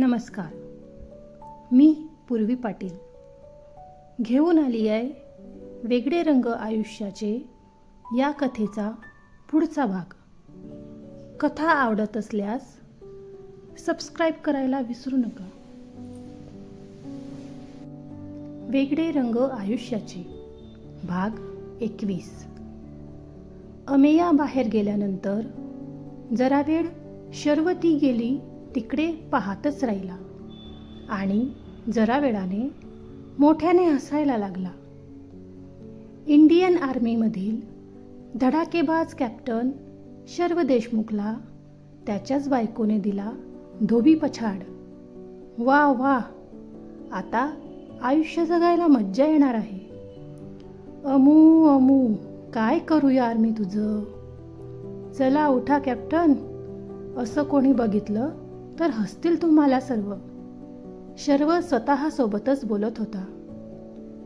नमस्कार. मी पूर्वी पाटील. घेऊन आली आहे वेगळे रंग आयुष्याचे या कथेचा पुढचा भाग. कथा आवडत असल्यास सबस्क्राईब करायला विसरू नका. वेगळे रंग आयुष्याचे. भाग एकवीस. अमेया बाहेर गेल्यानंतर जरा वेळ शर्वती गेली तिकडे पाहतच राहिला. आणि जरा वेळाने मोठ्याने हसायला लागला. इंडियन आर्मीमधील धडाकेबाज कॅप्टन शर्व देशमुखला त्याच्याच बायकोने दिला धोबी पछाड. वा वा आता आयुष्य जगायला मज्जा येणार आहे. अमू अमू काय करूया आर्मी मी तुझं? चला उठा कॅप्टन. असं कोणी बघितलं तर हसतील तुम्हाला सर्व. शर्व स्वतःसोबतच बोलत होता.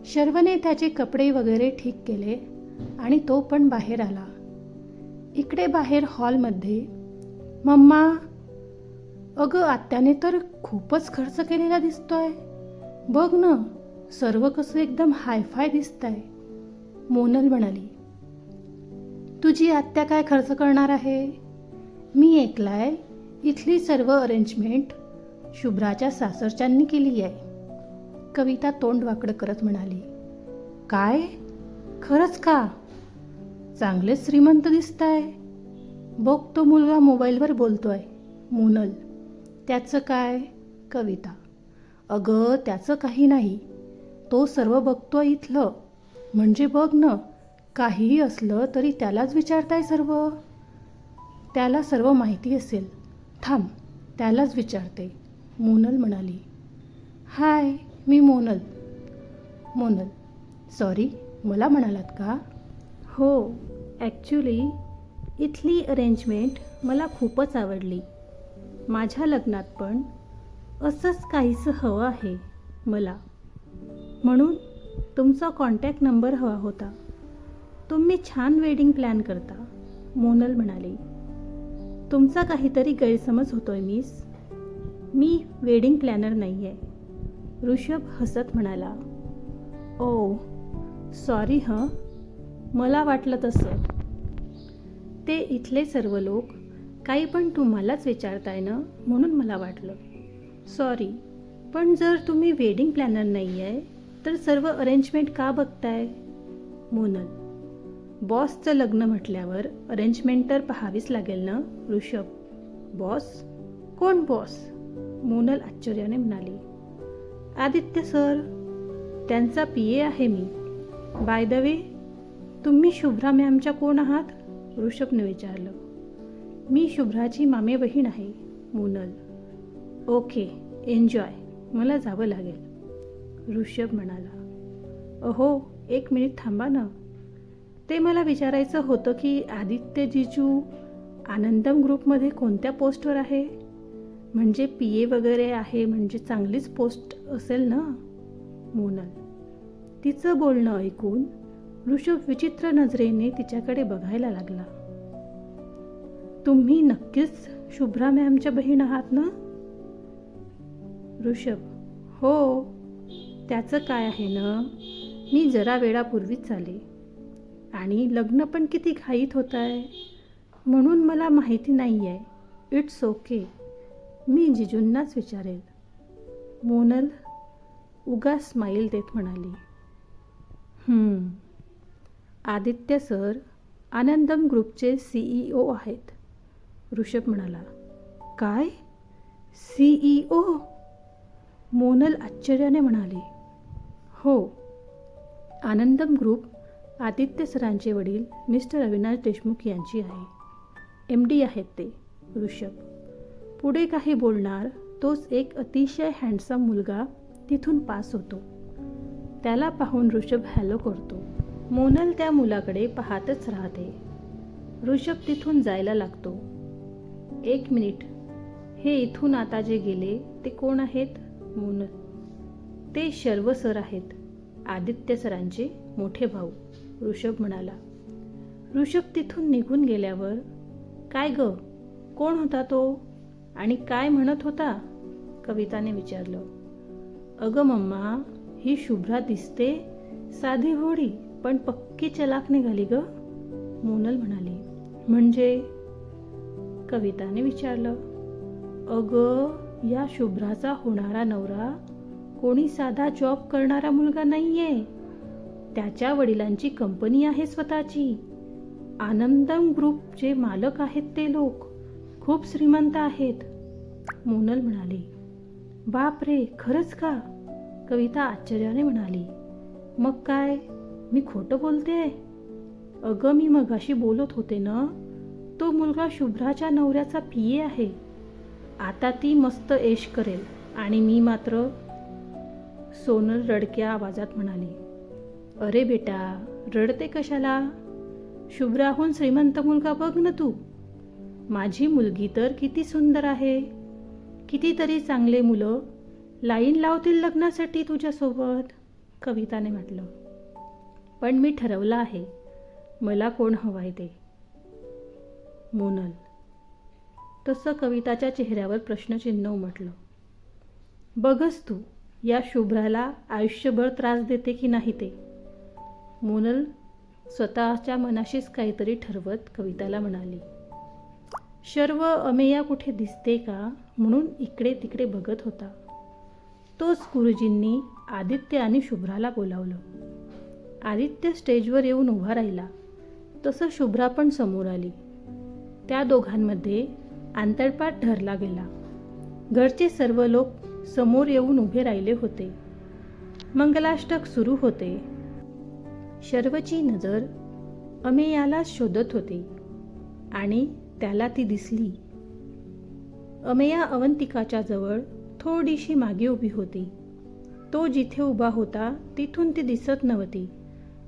शर्वने त्याचे कपडे वगैरे ठीक केले आणि तो पण बाहेर आला. इकडे बाहेर हॉलमध्ये मम्मा अगं आत्याने तर खूपच खर्च केलेला दिसतोय. बघ ना सर्व कसं एकदम हायफाय दिसतंय मोनल म्हणाली. तुझी आत्या काय खर्च करणार आहे? मी ऐकलाय इथली सर्व अरेंजमेंट शुभ्राच्या सासरच्यांनी केली आहे. कविता तोंड वाकडं करत म्हणाली काय? खरंच का? चांगलेच श्रीमंत दिसताय. बघ तो मुलगा मोबाईलवर बोलतोय मोनल. त्याचं काय? कविता. अगं त्याचं काही नाही. तो सर्व बघतोय इथलं. म्हणजे बघ ना काहीही असलं तरी त्यालाच विचारताय सर्व. त्याला सर्व माहिती असेल. थांब त्यालाच विचारते. मोनल म्हणाली हाय मी मोनल. मोनल सॉरी मला म्हणालात का? हो ॲक्च्युली इथली अरेंजमेंट मला खूपच आवडली. माझ्या लग्नात पण असंच काहीसं हवं आहे मला. म्हणून तुमचा कॉन्टॅक्ट नंबर हवा होता. तुम्ही छान वेडिंग प्लॅन करता मोनल म्हणाली. तुमचा काहीतरी गैरसमज होतोय मिस मी वेडिंग प्लॅनर नाही आहे ऋषभ हसत म्हणाला ओ सॉरी हं. मला वाटलं तसं. ते इथले सर्व लोक काही पण तुम्हालाच विचारताय ना म्हणून मला वाटलं. सॉरी पण जर तुम्ही वेडिंग प्लॅनर नाही आहे तर सर्व अरेंजमेंट का बघताय? मोनल बॉसचं लग्न म्हटल्यावर अरेंजमेंट तर पाहावीच लागेल ना ऋषभ? बॉस? कोण बॉस? मोनल आश्चर्याने म्हणाली. आदित्य सर त्यांचा पी ए आहे मी. बाय द वे तुम्ही शुभ्रा मॅमच्या कोण आहात? ऋषभने विचारलं. मी शुभ्राची मामे बहीण आहे मोनल. Okay enjoy. मला जावं लागेल. ऋषभ म्हणाला. अहो एक मिनिट थांबा ना. ते मला विचारायचं होतं की आदित्य जिजू आनंदम ग्रुपमध्ये कोणत्या पोस्टवर आहे? म्हणजे पी ए वगैरे आहे म्हणजे चांगलीच पोस्ट असेल ना? मोनल. तिचं बोलणं ऐकून ऋषभ विचित्र नजरेने तिच्याकडे बघायला लागला. तुम्ही नक्कीच शुभ्रा मॅमच्या बहीण आहात ना? ऋषभ हो. त्याचं काय आहे ना? मी जरा वेळापूर्वीच आले. आणि लग्न पण किती घाईत होत आहे म्हणून मला माहिती नाही आहे इट्स ओके मी जिजूंनाच विचारेल. मोनल उगा स्माईल देत म्हणाली. आदित्य सर आनंदम ग्रुपचे सीईओ आहेत. ऋषभ म्हणाला. काय? सीईओ मोनल आश्चर्याने म्हणाली. हो. आनंदम ग्रुप आदित्य सरांचे वडील मिस्टर अविनाश देशमुख यांची आहे एम डी आहेत ते. ऋषभ. पुढे काही बोलणार तोच एक अतिशय हँडसम मुलगा तिथून पास होतो. त्याला पाहून ऋषभ हॅलो करतो. मोनल त्या मुलाकडे पाहतच राहते. ऋषभ तिथून जायला लागतो. एक मिनिट. हे इथून आता जे गेले ते कोण आहेत? मोनल. ते शर्व सर आहेत. आदित्य सरांचे मोठे भाऊ. ऋषभ म्हणाला ऋषभ तिथून निघून गेल्यावर काय ग? कोण होता तो? आणि काय म्हणत होता? कविताने विचारलं. अगं मम्मा ही शुभ्रा दिसते साधी होडी पण पक्की चलाक निघाली ग मोनल म्हणाली. म्हणजे? कविताने विचारलं. अगं या शुभ्राचा होणारा नवरा कोणी साधा जॉब करणारा मुलगा नाहीये. त्याच्या वडिलांची कंपनी आहे स्वतःची. आनंदम ग्रुपचे मालक आहेत ते लोक. खूप श्रीमंत आहेत. मोनल म्हणाली बाप रे खरंच का? कविता आश्चर्याने म्हणाली मग काय? मी खोटं बोलते? अगं मी मगाशी बोलत होते ना तो मुलगा शुभ्राच्या नवऱ्याचा पिये आहे. आता ती मस्त ऐश करेल आणि मी मात्र सोनल रडक्या आवाजात म्हणाली अरे बेटा रडते कशाला? शुभ्राहून श्रीमंत मुलगा बघ ना तू. माझी मुलगी तर किती सुंदर आहे. कितीतरी चांगले मुलं लाईन लावतील लग्नासाठी तुझ्यासोबत कविताने म्हटलं. पण मी ठरवलं आहे मला कोण हवं आहे ते. मोनल. तसं कविताच्या चेहऱ्यावर प्रश्नचिन्ह उमटलं. बघच तू या शुभ्राला आयुष्यभर त्रास देते की नाही ते? मोनल स्वतःच्या मनाशीच काहीतरी ठरवत कविताला म्हणाली शर्व अमेया कुठे दिसते का? म्हणून इकडे तिकडे बघत होता. तोच गुरुजींनी आदित्य आणि शुभ्राला बोलावलं. आदित्य स्टेजवर येऊन उभा राहिला. तसं शुभ्रा पण समोर आली. त्या दोघांमध्ये आंतरपाठ ठरला गेला. घरचे सर्व लोक समोर येऊन उभे राहिले होते. मंगलाष्टक सुरू होते. शर्वची नजर अमेयाला शोधत होती आणि त्याला ती दिसली. अमेया अवंतिकाच्या जवळ थोडीशी मागे उभी होती. तो जिथे उभा होता तिथून ती दिसत नव्हती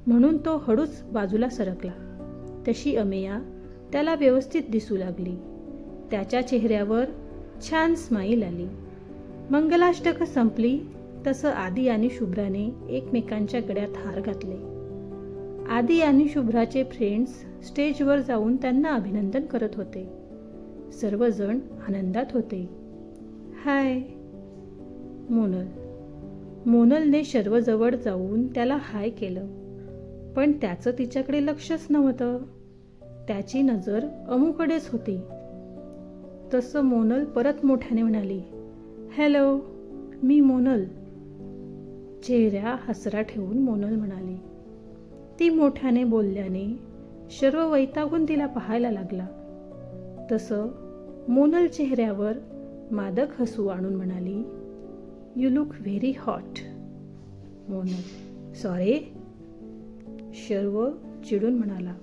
म्हणून तो हळूच बाजूला सरकला. तशी अमेया त्याला व्यवस्थित दिसू लागली. त्याच्या चेहऱ्यावर छान स्माईल आली. मंगलाष्टक संपली तसं आदी आणि शुभ्राने एकमेकांच्या गळ्यात हार घातले. आदी आणि शुभ्राचे फ्रेंड्स स्टेजवर जाऊन त्यांना अभिनंदन करत होते. सर्वजण आनंदात होते. हाय. मोनल. मोनलने सर्वजवळ जाऊन त्याला हाय केलं. पण त्याचं तिच्याकडे लक्षच नव्हतं. त्याची नजर अमूकडेच होती. तसं मोनल परत मोठ्याने म्हणाली हॅलो मी मोनल. चेहऱ्या हसरा ठेवून मोनल म्हणाली ती मोठ्याने बोलल्याने सर्व वैतागून तिला पाहायला लागला. तसं मोनल चेहऱ्यावर मादक हसू आणून म्हणाली you look very hot Monal sorry Sharv चिडून म्हणाला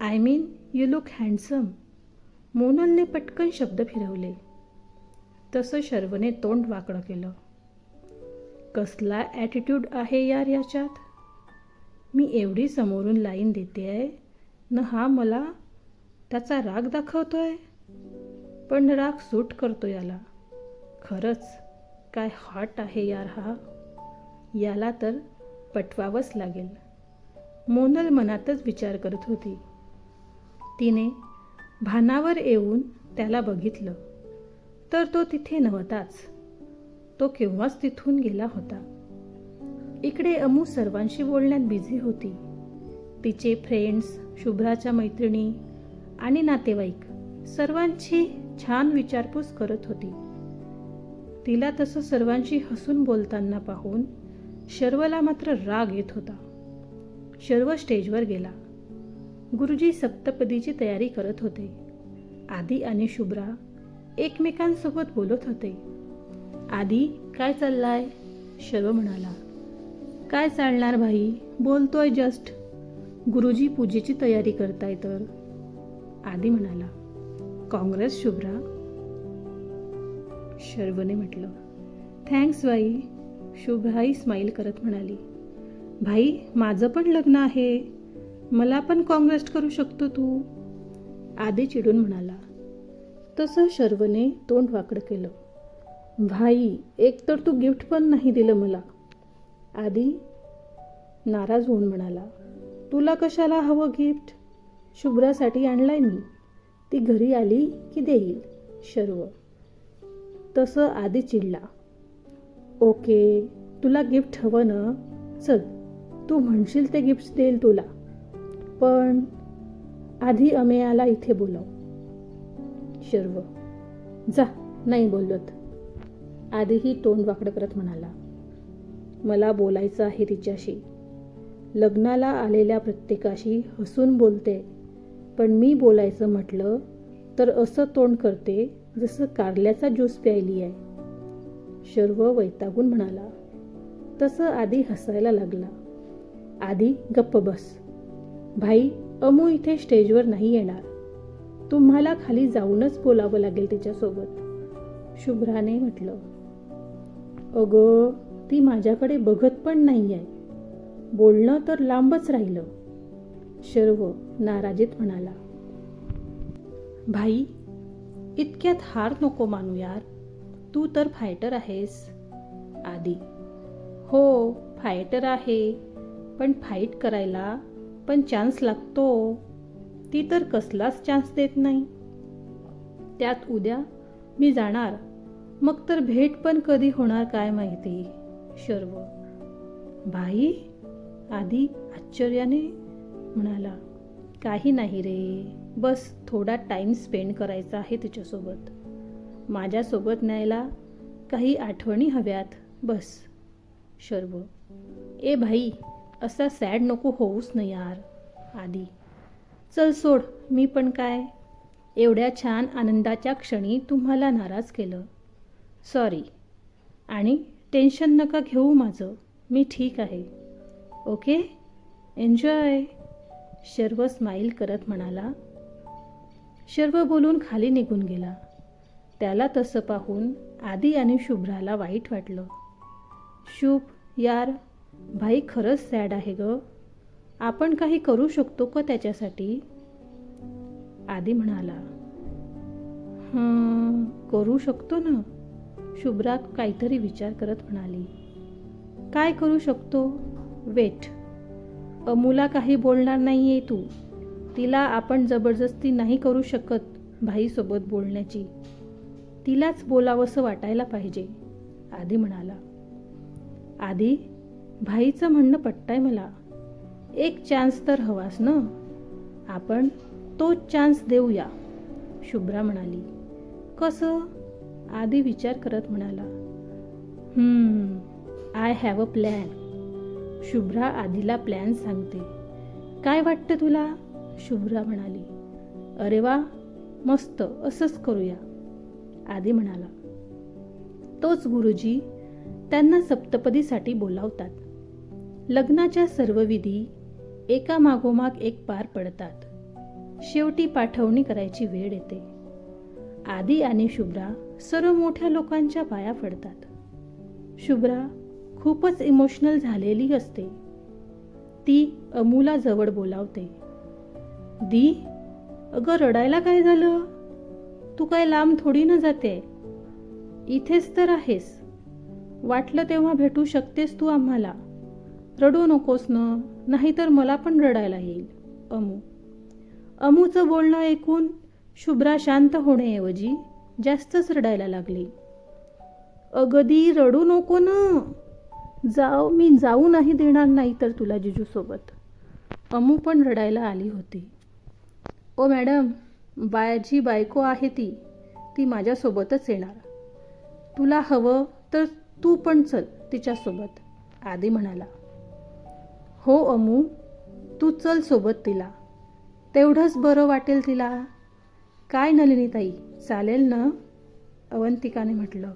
I mean you look handsome मोनलने पटकन शब्द फिरवले. तसं शर्वने तोंड वाकडं केलं. कसला ॲटिट्यूड आहे यार याच्यात? मी एवढी समोरून लाईन देते आहे. न हा मला त्याचा राग दाखवतो आहे पण राग सूट करतो याला. खरंच काय हॉट आहे यार हा. याला तर पटवावंच लागेल. मोनल मनातच विचार करत होती. तिने भानावर येऊन त्याला बघितलं. तर तो तिथे नव्हताच. तो केव्हाच तिथून गेला होता? इकडे अमू सर्वांशी बोलण्यात बिझी होती. तिचे फ्रेंड्स शुभ्राच्या मैत्रिणी आणि नातेवाईक सर्वांची छान विचारपूस करत होती. तिला तसं सर्वांशी हसून बोलताना पाहून शर्वला मात्र राग येत होता. शर्व स्टेजवर गेला. गुरुजी सप्तपदीची तयारी करत होते. आदी आणि शुभ्रा एकमेकांसोबत बोलत होते. आदी काय चाललाय? शर्व म्हणाला. काय चालणार भाई? बोलतोय जस्ट गुरुजी पूजेची तयारी करताय तर. आदी म्हणाला काँग्रेस शुभ्रा. शर्वने म्हटलं थँक्स भाई शुभ्राई स्माईल करत म्हणाली भाई माझं पण लग्न आहे. मला पण काँग्रेस करू शकतो तू. आधी चिडून म्हणाला तसं शर्वने तोंड वाकडं केलं. भाई एक तर तू गिफ्ट पण नाही दिलं मला. आधी नाराज होऊन म्हणाला तुला कशाला हवं गिफ्ट? शुभ्रासाठी आणलाय मी. ती घरी आली की देईल. शर्व. तसं आधी चिडला. ओके तुला गिफ्ट हवं ना? चल तू म्हणशील ते गिफ्ट देईल तुला. पण आधी अमेयाला इथे बोलव. शर्व. जा नाही बोलत. आधीही तोंड वाकडं करत म्हणाला. मला बोलायचं आहे तिच्याशी. लग्नाला आलेल्या प्रत्येकाशी हसून बोलते. पण मी बोलायचं म्हटलं तर असं तोंड करते जसं कारल्याचा ज्यूस प्यायली आहे शर्व वैतागून म्हणाला. तसं आधी हसायला लागला. आधी गप्प बस. भाई अमू इथे स्टेजवर नाही येणार. तुम्हाला खाली जाऊनच बोलावं लागेल तिच्यासोबत. शुभ्राने म्हटलं. अगं ती माझ्याकडे बघत पण नाही आहे बोलणं तर लांबच राहिलं. शर्व नाराजीत म्हणाला भाई इतक्यात हार नको मानू यार. तू तर फायटर आहेस. आधी हो फायटर आहे पण फाईट करायला पण चान्स लागतो. ती तर कसलाच चान्स देत नाही. त्यात उद्या मी जाणार. मग तर भेट पण कधी होणार काय माहिती? शर्व. भाई आधी आश्चर्याने म्हणाला काही नाही रे बस थोडा टाईम स्पेंड करायचा आहे तिच्यासोबत. माझ्यासोबत न्यायला काही आठवणी हव्यात बस. शर्व ए भाई असा सॅड नको होऊच ना यार आधी. चल सोड मी पण काय? एवढ्या छान आनंदाच्या क्षणी तुम्हाला नाराज केलं. सॉरी आणि टेन्शन नका घेऊ माझं. मी ठीक आहे. ओके? एन्जॉय शर्व स्माईल करत म्हणाला. शर्व बोलून खाली निघून गेला. त्याला तसं पाहून आधी आणि शुभ्राला वाईट वाटलं. शुभ यार भाई खरंच सॅड आहे ग. आपण काही करू शकतो का त्याच्यासाठी? आधी म्हणाला. करू शकतो ना. शुभ्रा काहीतरी विचार करत म्हणाली काय करू शकतो? वेट. अमूला काही बोलणार नाही आहे तू. तिला आपण जबरदस्ती नाही करू शकत भाईसोबत बोलण्याची. तिलाच बोलावंसं वाटायला पाहिजे आधी म्हणाला. आधी? भाईचं म्हणणं पटतंय मला. एक चान्स तर हवास ना. आपण तोच चान्स देऊया शुभ्रा म्हणाली. कसं? आधी विचार करत म्हणाला I have a plan Shubhra आधीला plan सांगते. काय वाटतं तुला? शुभ्रा म्हणाली. अरे वा मस्त असंच करूया. आधी म्हणाला. तोच गुरुजी त्यांना सप्तपदीसाठी बोलावतात. लग्नाच्या सर्व विधी एका मागोमाग एक पार पडतात. शेवटी पाठवणी करायची वेळ येते. आदी आणि शुभ्रा सर्व मोठ्या लोकांच्या पाया पडतात. शुभ्रा खूपच इमोशनल झालेली असते. ती अमूलाजवळ बोलावते. दी अगं रडायला काय झालं? तू काय लांब थोडी न जाते? इथेच तर आहेस. वाटलं तेव्हा भेटू शकतेस तू आम्हाला. रडू नकोस न नाहीतर मला पण रडायला येईल. अमू. अमूचं बोलणं ऐकून शुभ्रा शांत होण्याऐवजी जास्तच रडायला लागली. अगदी रडू नको ना. जाऊ मी जाऊ नाही देणार नाही तर तुला जिजूसोबत. अमू पण रडायला आली होती. ओ मॅडम बायाची बायको आहे ती. ती माझ्यासोबतच येणार. तुला हवं तर तू पण चल तिच्यासोबत आधी म्हणाला. हो अमू तू चल सोबत तिला. तेवढंच बरं वाटेल तिला. काय नलिनीताई? चालेल ना? अवंतिकाने म्हटलं.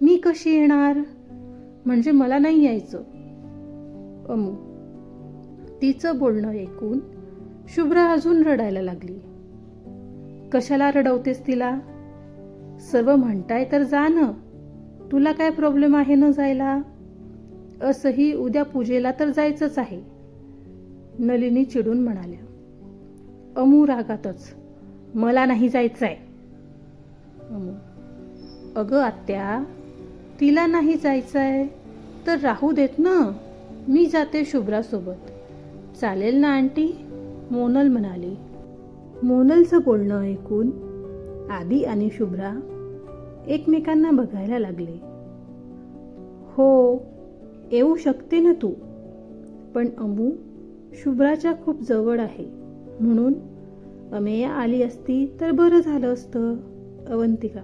मी कशी येणार? म्हणजे मला नाही यायचं. अमू तिचं बोलणं ऐकून शुभ्रा अजून रडायला लागली. कशाला रडवतेस तिला? सर्व म्हणताय तर जा ना. तुला काय प्रॉब्लेम आहे न जायला? असंही उद्या पूजेला तर जायचंच आहे. नलिनी चिडून म्हणाल्या. अमू रागातच मला नाही जायचं आहे अगं आत्या तिला नाही जायचं आहे तर राहू देत ना. मी जाते शुभ्रासोबत. चालेल ना आंटी? मोनल म्हणाली. मोनलचं बोलणं ऐकून आदी आणि शुभ्रा एकमेकांना बघायला लागले. हो येऊ शकते ना तू. पण अमू शुभ्राच्या खूप जवळ आहे. म्हणून अमेया आली असती तर बरं झालं असतं अवंतिका.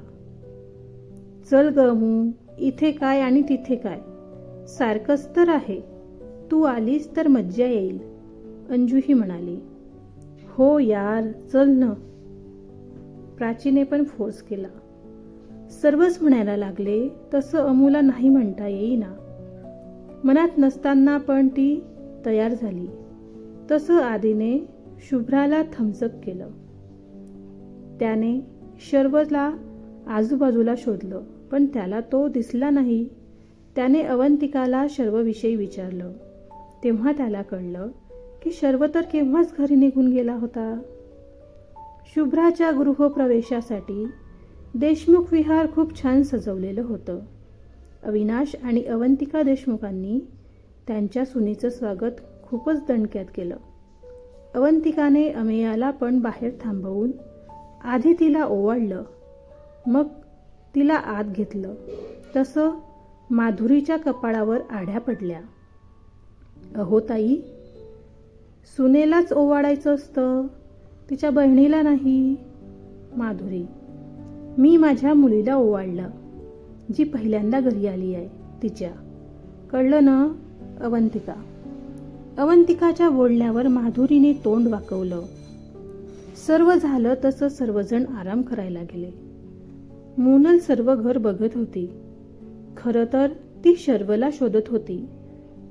चल गमू इथे काय आणि तिथे काय? सारखंच तर आहे. तू आलीस तर मज्जा येईल अंजूही म्हणाली. हो यार चल न. प्राचीने पण फोर्स केला. सर्वच म्हणायला लागले तसं अमूला नाही म्हणता येईना. मनात नसताना पण ती तयार झाली. तसं आधीने शुभ्राला थम्सअप केलं. त्याने शर्वला आजूबाजूला शोधलं पण त्याला तो दिसला नाही. त्याने अवंतिकाला शर्वविषयी विचारलं. तेव्हा त्याला कळलं की शर्व तर केव्हाच घरी निघून गेला होता. शुभ्राच्या गृहप्रवेशासाठी देशमुख विहार खूप छान सजवलेलं होतं. अविनाश आणि अवंतिका देशमुखांनी त्यांच्या सुनीचं स्वागत खूपच दणक्यात केलं. अवंतिकाने अमेयाला पण बाहेर थांबवून आधी तिला ओवाळलं मग तिला आत घेतलं. तसं माधुरीच्या कपाळावर आढ्या पडल्या. अहो ताई सुनेलाच ओवाळायचं असतं? तिच्या बहिणीला नाही? माधुरी मी माझ्या मुलीला ओवाळलं जी पहिल्यांदा घरी आली आहे तिच्या. कळलं ना अवंतिका? अवंतिकाच्या बोलण्यावर माधुरीने तोंड वाकवलं. सर्व झालं तसं सर्वजण आराम करायला गेले. मोनल सर्व घर बघत होती. खरं तर ती शर्वला शोधत होती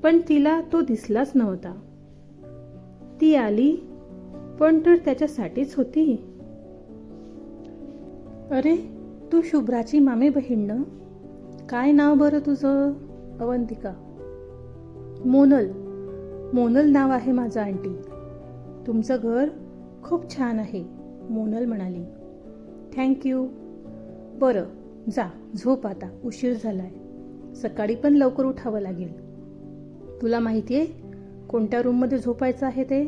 पण तिला तो दिसलाच नव्हता. ती आली पण तर त्याच्यासाठीच होती. अरे तू शुभ्राची मामे बहीण ना? काय नाव बरं तुझं अवंतिका? मोनल मोनल नाव आहे माझं आंटी. तुमचं घर खूप छान आहे मोनल म्हणाली. थँक्यू बरं जा झोप आता उशीर झालाय. सकाळी पण लवकर उठावं लागेल. तुला माहिती आहे कोणत्या रूममध्ये झोपायचं आहे ते?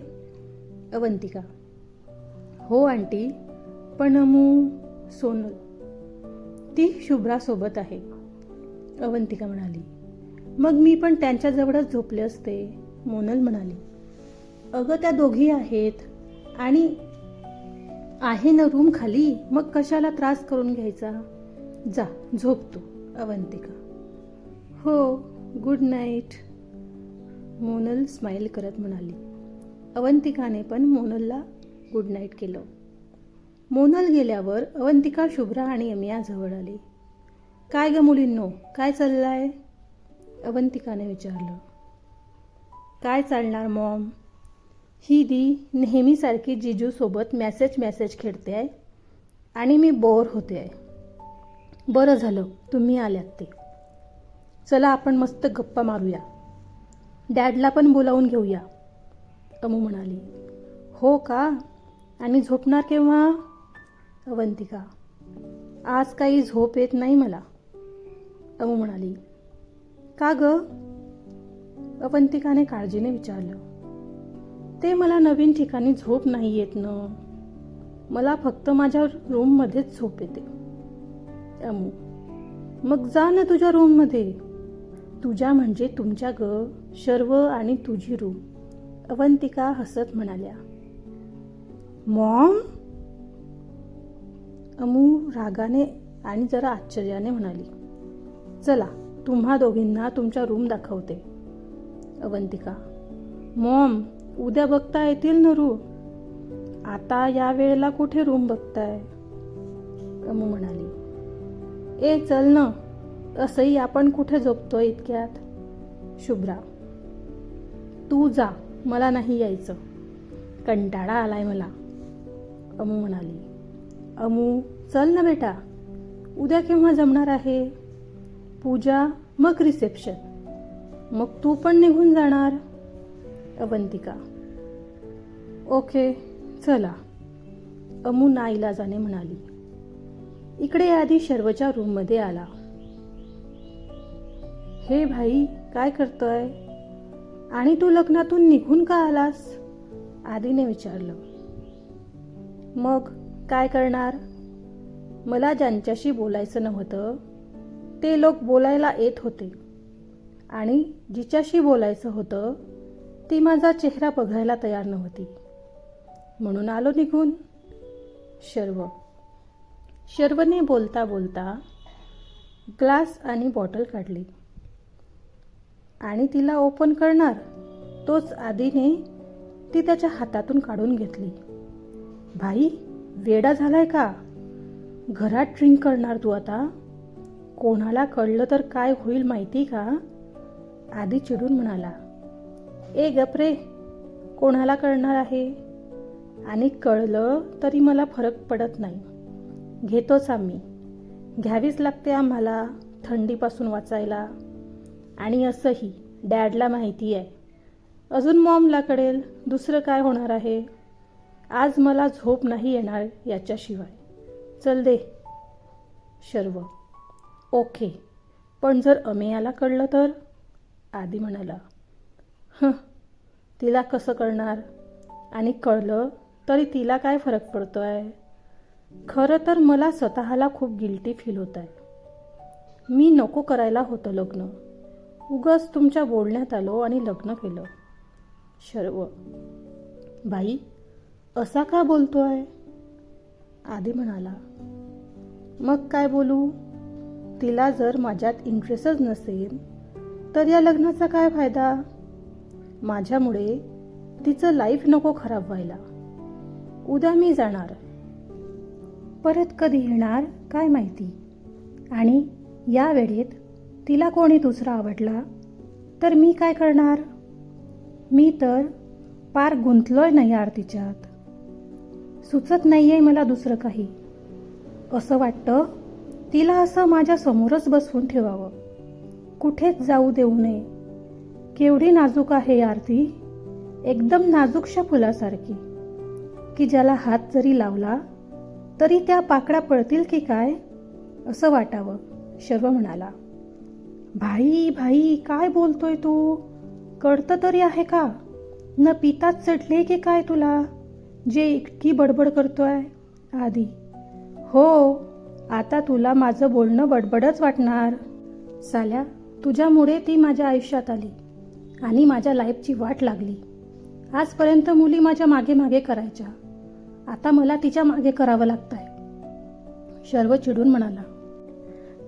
अवंतिका. हो आंटी पण मू सोनल ती शुभ्रासोबत आहे. अवंतिका म्हणाली. मग मी पण त्यांच्याजवळच झोपले असते. मोनल म्हणाली अगं त्या दोघी आहेत आणि आहे ना रूम खाली मग कशाला त्रास करून घ्यायचा? जा झोप तू अवंतिका हो गुड नाईट मोनल स्माईल करत म्हणाली. अवंतिकाने पण मोनलला गुड नाईट केलं. मोनल गेल्यावर अवंतिका शुभ्रा आणि अमिया जवळ आली. काय ग मुलींनो काय चाललं आहे अवंतिकाने विचारलं. काय चालणार मॉम? ही दी नेहमीसारखी जिजूसोबत मॅसेज मॅसेज खेळते आहे आणि मी बोर होते आहे. बरं झालं तुम्ही आल्यात ते. चला आपण मस्त गप्पा मारूया. डॅडला पण बोलावून घेऊया. अमू म्हणाली हो का? आणि झोपणार केव्हा? अवंतिका आज काही झोप येत नाही मला. अमू म्हणाली का गं? अवंतिकाने काळजीने विचारलं ते मला नवीन ठिकाणी झोप नाही येत न. मला फक्त माझ्या रूममध्येच झोप येते. अमू मग जा ना तुझ्या रूममध्ये. तुझ्या म्हणजे तुमच्या ग शर्व आणि तुझी रूम अवंतिका हसत म्हणाल्या. मॉम? अमू रागाने आणि जरा आश्चर्याने म्हणाली चला तुम्हा दोघींना तुमच्या रूम दाखवते. अवंतिका मॉम उद्या बघता येतील ना रूम आता या वेळेला कुठे रूम बघताय? अमू म्हणाली. ए चल ना. असंही आपण कुठे झोपतो इतक्यात? शुभ्रा. तू जा मला नाही यायचं. कंटाळा आलाय मला. अमू म्हणाली. अमू चल ना बेटा. उद्या केव्हा जमणार आहे? पूजा मग रिसेप्शन. मग तू पण निघून जाणार? अवंतिका. ओके चला. अमू नाईलाजाने म्हणाली. इकडे आधी शर्वच्या रूममध्ये आला. हे भाई काय करतोय? आणि तू लग्नातून निघून का आलास? आधीने विचारलं. मग काय करणार? मला ज्यांच्याशी बोलायचं नव्हतं ते लोक बोलायला येत होते. आणि जिच्याशी बोलायचं होतं ती माझा चेहरा बघायला तयार नव्हती. म्हणून आलो निघून. शर्व. शर्वने बोलता बोलता ग्लास आणि बॉटल काढली. आणि तिला ओपन करणार तोच आधीने ती त्याच्या हातातून काढून घेतली. भाई वेडा झालाय का? घरात ड्रिंक करणार तू आता? कोणाला कळलं तर काय होईल माहिती का? आधी चिडून म्हणाला ए गपरे कोणाला कळणार आहे? आणि कळलं तरी मला फरक पडत नाही. घेतोच आम्ही. घ्यावीच लागते आम्हाला थंडीपासून वाचायला. आणि असंही डॅडला माहिती आहे. अजून मॉमला कळेल दुसरं काय होणार आहे. आज मला झोप नाही येणार याच्याशिवाय. चल दे. शर्व. ओके. पण जर अमेयाला कळलं तर? आधी म्हणाला हं तिला कसं कळणार? आणि कळलं तरी तिला काय फरक पडतो आहे खरं तर मला स्वतःला खूप गिल्टी फील होत आहे मी नको करायला होतं लग्न. उगाच तुमच्या बोलण्यात आलो आणि लग्न केलं. शर्व बाई असा का बोलतो आहे आधी म्हणाला मग काय बोलू? तिला जर माझ्यात इंटरेस्टच नसेल तर या लग्नाचा काय फायदा? माझ्यामुळे तिचं लाईफ नको खराब व्हायला. उद्या मी जाणार. परत कधी येणार काय माहिती? आणि या वेळेत तिला कोणी दुसरा आवडला? तर मी काय करणार? मी तर पार गुंतलोय नाही यार तिच्यात. सुचत आहे मला दुसरं काही. असं वाटतं तिला असं माझ्या समोरच बसवून ठेवावं. कुठेच जाऊ देऊ नये. केवढी नाजूक आहे यार ती. एकदम नाजूकशा फुलासारखी. की ज्याला हात जरी लावला तरी त्या पाकड्या पळतील की काय? असं वाटावं शर्व म्हणाला. भाई भाई काय बोलतोय तू? कळतं तरी आहे का? न पिताच चढले की काय तुला? जे इतकी बडबड करतोय? आधी हो आता तुला माझं बोलणं बडबडच वाटणार. साल्या तुझ्यामुळे ती माझ्या आयुष्यात आली आणि माझ्या लाईफची वाट लागली. आजपर्यंत मुली माझ्या मागे मागे करायच्या. आता मला तिच्यामागे करावं लागतंय. शर्व चिडून म्हणाला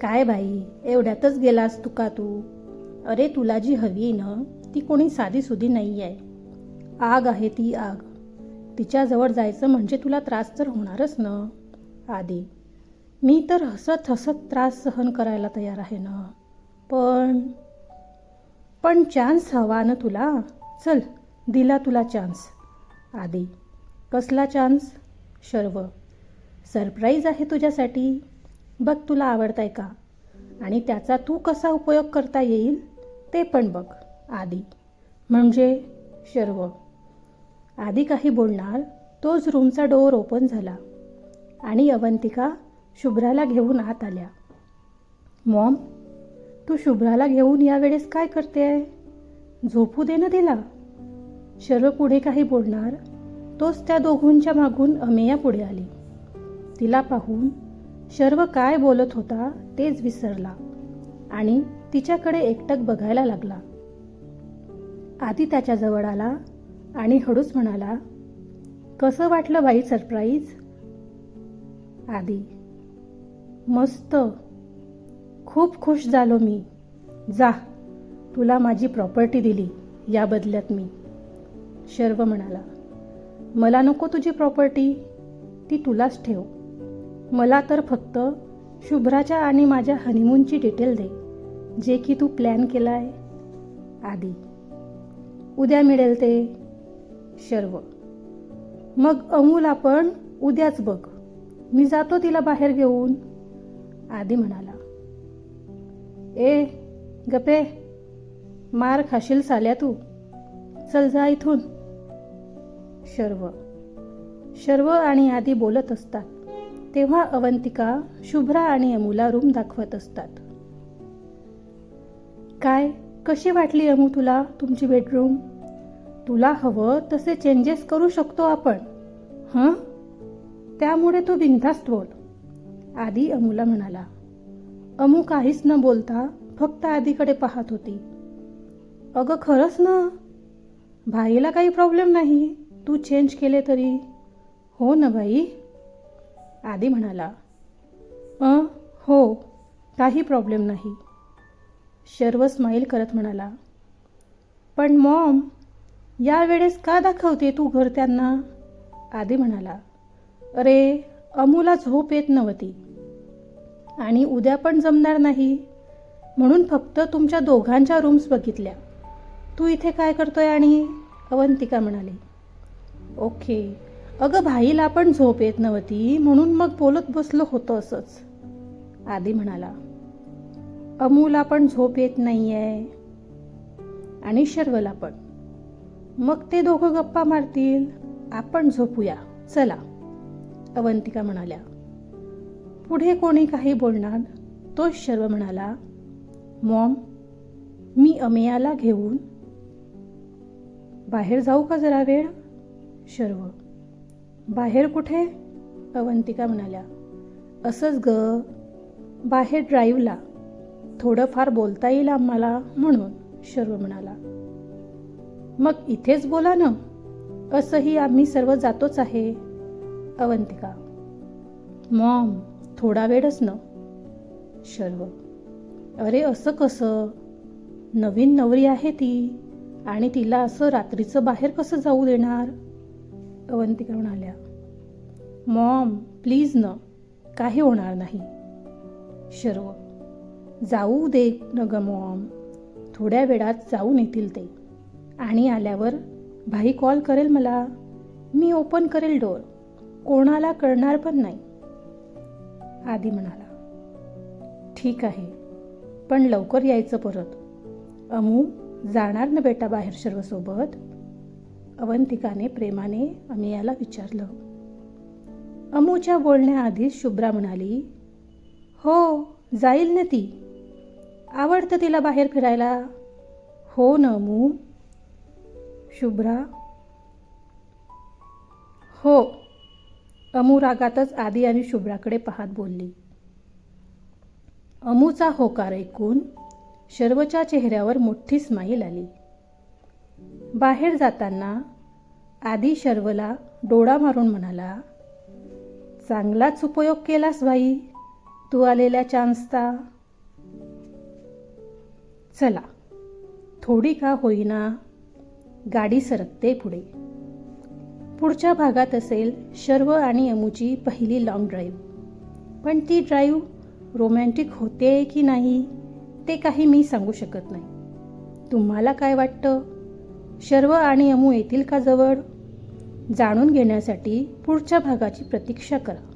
काय बाई एवढ्यातच गेलास तू का तू? अरे तुला जी हवी ना ती कोणी साधी सुधी नाही आहे आग आहे ती आग. तिच्याजवळ जायचं म्हणजे तुला त्रास तर होणारच ना. आधी मी तर हसत हसत त्रास सहन करायला तयार आहे ना. पण पण चान्स हवा ना तुला? चल दिला तुला चान्स आधी कसला चान्स शर्व. सरप्राईज आहे तुझ्यासाठी. बघ तुला आवडताय आहे का? आणि त्याचा तू कसा उपयोग करता येईल ते पण बघ. आधी म्हणजे शर्व. आधी काही बोलणार तोच रूमचा डोअर ओपन झाला. आणि अवंतिका शुभ्राला घेऊन आत आल्या. मॉम तू शुभ्राला घेऊन यावेळेस काय करते आहे झोपू दे ना तिला. शर्व पुढे काही बोलणार तोच त्या दोघांच्या मागून अमेया पुढे आली. तिला पाहून शर्व काय बोलत होता तेच विसरला आणि तिच्याकडे एकटक बघायला लागला. आधी त्याच्याजवळ आला आणि हळूच म्हणाला कसं वाटलं बाई सरप्राईज? आधी मस्त. खूप खुश झालो मी. जा तुला माझी प्रॉपर्टी दिली या बदल्यात मी. शर्व म्हणाला मला नको तुझी प्रॉपर्टी ती तुलाच ठेव. मला तर फक्त शुभ्राच्या आणि माझ्या हनीमूनची डिटेल दे जे की तू प्लॅन केला आहे आधी उद्या मिळेल ते शर्व. मग अमूल आपण उद्याच बघ. मी जातो तिला बाहेर घेऊन. आधी म्हणाला ए गपे मार खाशील साल्या तू. चल जा इथून. शर्व. शर्व आणि आधी बोलत असतात. तेव्हा अवंतिका शुभ्रा आणि अमूला रूम दाखवत असतात. काय? कशी वाटली अमू तुला तुमची बेडरूम तुला हवं तसे चेंजेस करू शकतो आपण. हं? त्यामुळे तू बिनधास्त बोल. आदी अमूला म्हणाला. अमू काहीच न बोलता फक्त आधीकडे पाहत होती. अगं खरंच ना? भाईला काही प्रॉब्लेम नाही. तू चेंज केले तरी. हो ना बाई? आधी म्हणाला. अ हो काही प्रॉब्लेम नाही. शर्व स्माईल करत म्हणाला. पण मॉम यावेळेस का दाखवते तू घर त्यांना? आधी म्हणाला. अरे अमूला झोप येत नव्हती. आणि उद्या पण जमणार नाही. म्हणून फक्त तुमच्या दोघांच्या रूम्स बघितल्या. तू इथे काय करतोय आणि? अवंतिका म्हणाली. ओके. अगं भाईला पण झोप येत नव्हती म्हणून मग बोलत बसलो होतं असंच. आदी म्हणाला. अमूला पण झोप येत नाही आहे आणि शर्वला पण. मग ते दोघं गप्पा मारतील. आपण झोपूया. चला. अवंतिका म्हणाल्या. पुढे कोणी काही बोलणार? तो शर्व म्हणाला मॉम मी अमेयाला घेऊन बाहेर जाऊ का जरा वेळ? शर्व बाहेर कुठे? अवंतिका म्हणाल्या. असंच ग बाहेर ड्राईव्हला. थोडंफार बोलता येईल आम्हाला म्हणून शर्व म्हणाला. मग इथेच बोला ना. असंही आम्ही सर्व जातोच आहे. अवंतिका. मॉम थोडा वेळच न. शर्व. अरे असं कसं? नवीन नवरी आहे ती आणि तिला असं रात्रीचं बाहेर कसं जाऊ देणार? अवंतिका म्हणाल्या मॉम प्लीज न काही होणार नाही. शर्व जाऊ दे न ग मॉम थोड्या वेळात जाऊन येतील ते. आणि आल्यावर भाई कॉल करेल मला मी ओपन करेल डोर कोणाला कळणार पण नाही. आधी म्हणाला. ठीक आहे पण लवकर यायचं परत. अमू जाणार ना बेटा बाहेर सर्वसोबत? अवंतिकाने प्रेमाने अमियाला विचारलं. अमूच्या बोलण्याआधीच शुभ्रा म्हणाली हो जाईल ना ती. आवडतं तिला बाहेर फिरायला. हो ना अमू. शुभ्रा. हो अमू रागातच आदी आणि शुभ्राकडे पाहत बोलली. अमूचा होकार ऐकून शर्वच्या चेहऱ्यावर मोठी स्माईल आली. बाहेर जाताना आधी शर्वला डोळा मारून म्हणाला चांगलाच उपयोग केलास भाई तू आलेल्या चान्सचा. चला थोडी का होईना गाडी सरकते पुढे. पुढच्या भागात असेल शर्व आणि अमूची पहिली लॉंग ड्राईव्ह पण ती ड्राईव्ह रोमॅन्टिक होते की नाही ते काही मी सांगू शकत नाही. तुम्हाला काय वाटतं? शर्व आणि अमू येतील का जवळ? जाणून घेण्यासाठी पुढच्या भागाची प्रतीक्षा करा.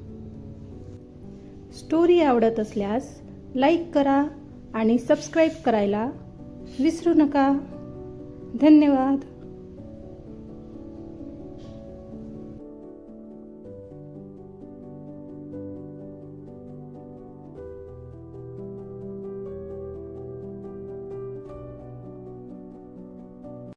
स्टोरी आवडत असल्यास लाईक करा आणि सबस्क्राईब करायला विसरू नका. धन्यवाद.